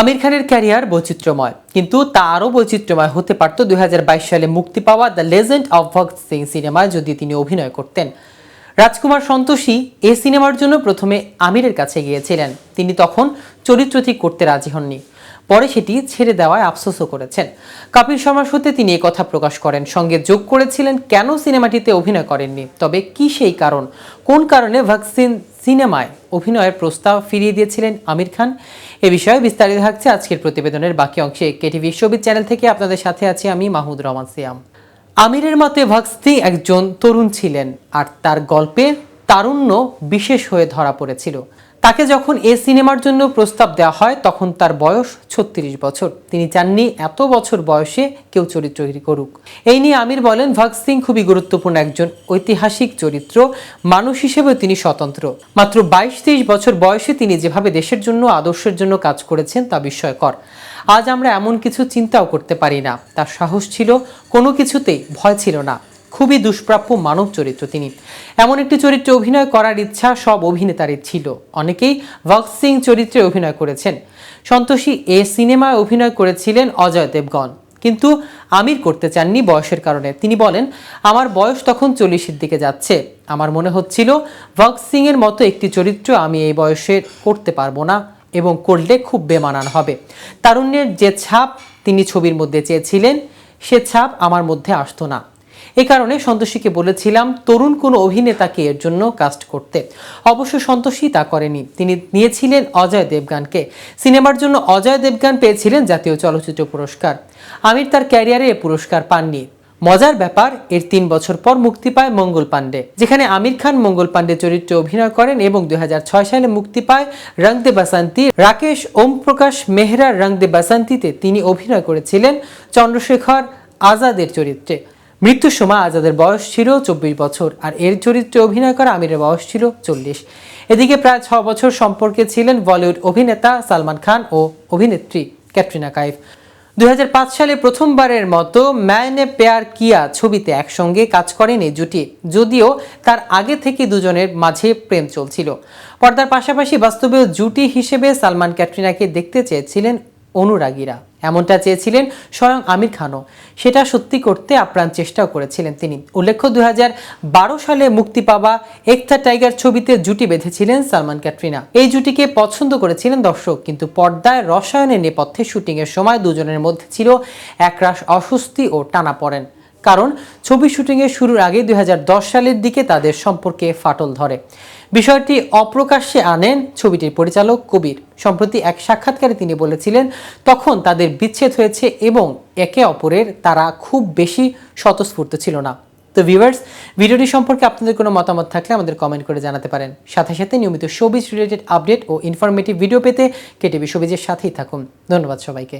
আমির খানের ক্যারিয়ার বৈচিত্র্যময়, কিন্তু তা আরও বৈচিত্র্যময় হতে পারত দুই হাজার বাইশ সালে মুক্তি পাওয়া the legend of Bhagat Singh সিনেমায় যদি তিনি অভিনয় করতেন। রাজকুমার সন্তোষী এ সিনেমার জন্য প্রথমে আমিরের কাছে গিয়েছিলেন। তিনি তখন চরিত্রটি করতে রাজি হননি। পরে সেটি ছেড়ে দেওয়ায় আফসোসও করেছেন। কপিল শর্মার সূত্রে তিনি কথা প্রকাশ করেন, সঙ্গে যোগ করেছিলেন কেন সিনেমাটিতে অভিনয় করেননি, তবে কি সেই কারণ? কোন কারণে ভ্যাকসিন সিনেমায় অভিনয়ের প্রস্তাব ফিরিয়ে দিয়েছিলেন আমির খান? এ বিষয়ে বিস্তারিত থাকছে আজকের প্রতিবেদনের বাকি অংশে। কেটিভি শোবিজ চ্যানেল থেকে আপনাদের সাথে আছি আমি মাহমুদ রহমান সিয়াম। আমিরের মতে ভক্সতি একজন তরুণ ছিলেন, আর তার গল্পে তারুণ্য বিশেষ হয়ে ধরা পড়েছিল। তাকে যখন এ সিনেমার জন্য প্রস্তাব দেওয়া হয়, তখন তার বয়স ছত্রিশ বছর। তিনি চাননি এত বছর বয়সে কেউ চরিত্র করুক। এই নিয়ে আমির বলেন, ভগৎ সিং খুবই গুরুত্বপূর্ণ একজন ঐতিহাসিক চরিত্র। মানুষ হিসেবেও তিনি স্বতন্ত্র। মাত্র বাইশ তেইশ বছর বয়সে তিনি যেভাবে দেশের জন্য, আদর্শের জন্য কাজ করেছেন, তা বিস্ময়কর। আজ আমরা এমন কিছু চিন্তাও করতে পারি না। তার সাহস ছিল কোনো কিছুতেই, ভয় ছিল না। খুবই দুষ্প্রাপ্য মানব চরিত্র তিনি। এমন একটি চরিত্রে অভিনয় করার ইচ্ছা সব অভিনেতারই ছিল। অনেকেই ভগৎ সিং চরিত্রে অভিনয় করেছেন। সন্তোষী এ সিনেমায় অভিনয় করেছিলেন অজয় দেবগন। কিন্তু আমির করতে চাননি বয়সের কারণে। তিনি বলেন, আমার বয়স তখন চল্লিশের দিকে যাচ্ছে। আমার মনে হচ্ছিল ভগৎ সিং এর মতো একটি চরিত্র আমি এই বয়সে করতে পারব না এবং করলে খুব বেমানান হবে। তারুণ্যের যে ছাপ তিনি ছবির মধ্যে চেয়েছিলেন, সে ছাপ আমার মধ্যে আসতো না। এ কারণে সন্তোষীকে বলেছিলাম, তরুণ কোনো অভিনেতাকে এর জন্য কাস্ট করতে। অবশ্য সন্তোষী তা করেনি। তিনি নিয়েছিলেন অজয় দেবগানকে। সিনেমার জন্য অজয় দেবগান পেয়েছিলেন জাতীয় চলচ্চিত্র পুরস্কার। আমির তার ক্যারিয়ারে এ পুরস্কার পাননি। মজার ব্যাপার, এর তিন বছর পর মুক্তি পায় মঙ্গল পাণ্ডে, যেখানে আমির খান মঙ্গল পাণ্ডে চরিত্রে অভিনয় করেন এবং দুই হাজার ছয় সালে মুক্তি পায় রং দে বাসন্তী। রাকেশ ওম প্রকাশ মেহরার রং দে বাসন্তীতে তিনি অভিনয় করেছিলেন চন্দ্রশেখর আজাদের চরিত্রে। মৃত্যুর সময় আজাদের বয়স ছিল চব্বিশ বছর, আর এর চরিত্রে অভিনয় করা আমিরের বয়স ছিল চল্লিশ। এদিকে প্রায় ছ বছর সম্পর্কে ছিলেন বলিউড অভিনেতা সালমান খান ও অভিনেত্রী ক্যাটরিনা কাইফ। দুই সালে প্রথমবারের মতো ম্যায়নে পেয়ার কিয়া ছবিতে একসঙ্গে কাজ করেন এই জুটি, যদিও তার আগে থেকে দুজনের মাঝে প্রেম চলছিল। পর্দার পাশাপাশি বাস্তবেও জুটি হিসেবে সালমান ক্যাটরিনাকে দেখতে চেয়েছিলেন অনুরাগীরা। এমনটা চেয়েছিলেন স্বয়ং আমির খানও। সেটা সত্যি করতে আপ্রাণ চেষ্টাও করেছিলেন তিনি। উল্লেখ্য, দুহাজার বারো সালে মুক্তি পাওয়া একতা টাইগার ছবিতে জুটি বেঁধেছিলেন সালমান ক্যাটরিনা। এই জুটিকে পছন্দ করেছিলেন দর্শক, কিন্তু পর্দায় রসায়নের নেপথ্যে শুটিংয়ের সময় দুজনের মধ্যে ছিল একরাশ অস্বস্তি ও টানা পড়েন। কারণ ছবি শুটিংয়ের শুরুর আগে দুই হাজার দশ সালের দিকে তাদের সম্পর্কে ফাটল ধরে। বিষয়টি অপ্রকাশ্যে আনেন ছবিটির পরিচালক কবির। সম্প্রতি এক সাক্ষাৎকারে তিনি বলেছিলেন, তখন তাদের বিচ্ছেদ হয়েছে এবং একে অপরের তারা খুব বেশি স্বতঃস্ফূর্ত ছিল না। তো ভিউয়ার্স, ভিডিওটি সম্পর্কে আপনাদের কোনো মতামত থাকলে আমাদের কমেন্ট করে জানাতে পারেন। সাথে সাথে নিয়মিত শোবিজ রিলেটেড আপডেট ও ইনফরমেটিভ ভিডিও পেতে কেটিভি শোবিজের সাথেই থাকুন। ধন্যবাদ সবাইকে।